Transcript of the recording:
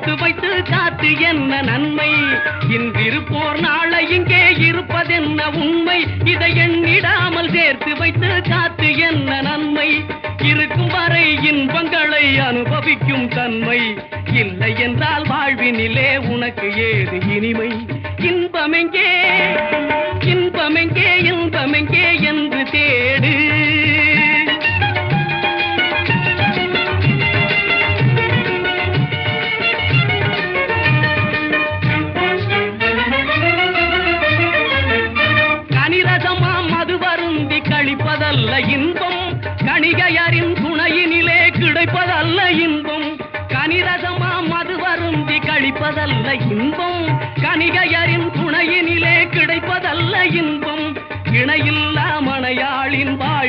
சேர்த்து வைத்து காத்து என்ன நன்மை? இன்றிருப்போர் நாளை இங்கே இருப்பதென்ன உண்மை? இதை எண்ணிடாமல் சேர்த்து வைத்து காத்து என்ன நன்மை? இருக்கும் வரை இன்பங்களை அனுபவிக்கும் தன்மை. இல்லை என்றால் வாழ்வினிலே உனக்கு ஏது இனிமை? இன்பமெங்கே கழிப்பதல்ல இன்பம். கணிகையரின் துணையினிலே கிடைப்பதல்ல இன்பம். கனிரசமா மது வருந்தி கழிப்பதல்ல இன்பம். கணிகையரின் துணையினிலே கிடைப்பதல்ல இன்பம். இணையில்லா மனையாளின் வாழ்